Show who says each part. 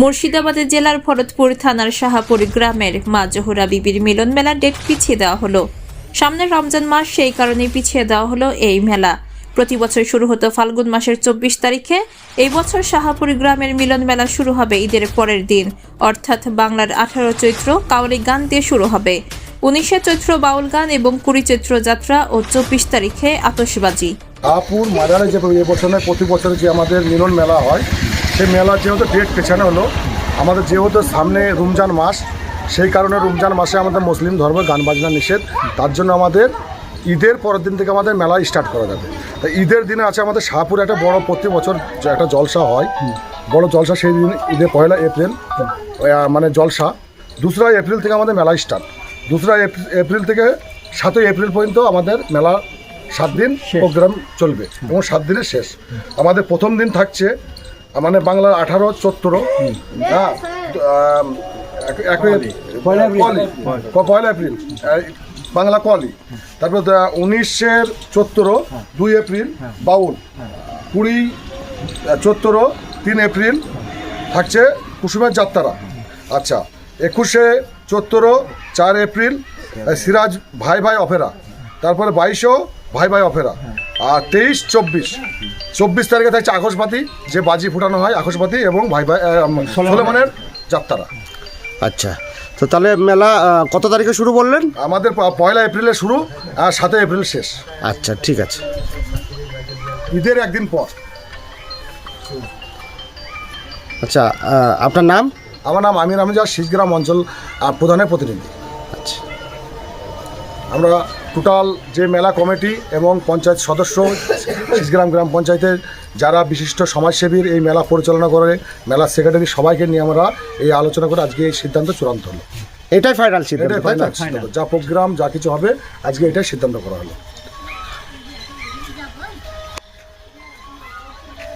Speaker 1: মুর্শিদাবাদের জেলার ভরতপুর থানার শাহাপুর গ্রামের মা জহুরা বিবির মিলন মেলার ডেট পিছিয়ে দেওয়া হলো। সামনে রমজান মাস, সেই কারণে পিছিয়ে দেওয়া হলো এই মেলা। প্রতি বছর শুরু হতো ফাল্গুন মাসের চব্বিশ তারিখে। এই বছর শাহাপুর গ্রামের মিলন মেলা শুরু হবে ঈদের পরের দিন। অর্থাৎ বাংলার আঠারো চৈত্র কাওয়ালি গান দিয়ে শুরু হবে। উনিশে চৈত্র বাউল গান এবং কুড়ি চৈত্র যাত্রা ও চব্বিশ তারিখে আতশবাজি।
Speaker 2: শাহপুর মাজারে যে প্রতি বছর যে আমাদের মিলন মেলা হয় সেই মেলা যেহেতু ডেট পেছানো হলো আমাদের যেহেতু সামনে রমজান মাস সেই কারণে রমজান মাসে আমাদের মুসলিম ধর্ম গান বাজনা নিষেধ। তার জন্য আমাদের ঈদের পরের দিন থেকে আমাদের মেলা স্টার্ট করা যাবে। তা ঈদের দিনে আছে আমাদের শাহপুরে একটা বড় প্রতি বছর একটা জলসা হয়। বড় জলসা সেই দিন ঈদের পয়লা এপ্রিল মানে জলসা। দুসরা এপ্রিল থেকে আমাদের মেলা স্টার্ট দোসরা এপ্রিল থেকে সাতই এপ্রিল পর্যন্ত আমাদের মেলা সাত দিন প্রোগ্রাম চলবে এবং সাত দিনের শেষ। আমাদের প্রথম দিন থাকছে মানে বাংলার আঠারো চোদ্দ হ্যাঁ পয়লা এপ্রিল। বাংলা কলি। তারপর উনিশের চোদ্দ দুই এপ্রিল বাউল। কুড়ি চোদ্দ তিন এপ্রিল থাকছে কুসুমের যাত্রা আচ্ছা একুশে চোদ্দ চার এপ্রিল সিরাজ ভাই ভাই অপেরা। তারপরে বাইশও ভাই ভাই অপেরা আর তেইশ চব্বিশ। চব্বিশ তারিখে থাকছে আকাশবাতি যে বাজি ফুটানো হয় আকাশবাতি এবং ভাই ভাই সোলেমানের। যাত্রা
Speaker 3: আচ্ছা। তো তাহলে মেলা কত তারিখে শুরু বললেন?
Speaker 2: আমাদের পয়লা এপ্রিলে শুরু আর সাতই এপ্রিল শেষ।
Speaker 3: আচ্ছা ঠিক আছে।
Speaker 2: ঈদের একদিন পর।
Speaker 3: আচ্ছা আপনার নাম?
Speaker 2: আমার নাম আমির আহমেদ শীষগ্রাম অঞ্চল প্রধানের প্রতিনিধি।
Speaker 3: আচ্ছা।
Speaker 2: আমরা টোটাল যে মেলা কমিটি এবং পঞ্চায়েত সদস্য গ্রাম গ্রাম পঞ্চায়েতের যারা বিশিষ্ট সমাজসেবীর এই মেলা পরিচালনা করে মেলা সেক্রেটারি সবাইকে নিয়ে আমরা এই আলোচনা করে আজকে এই সিদ্ধান্ত চূড়ান্ত হলো।
Speaker 3: এটাই
Speaker 2: ফাইনাল সিদ্ধান্ত যা প্রোগ্রাম যা কিছু হবে আজকে এটাই সিদ্ধান্ত করা হলো।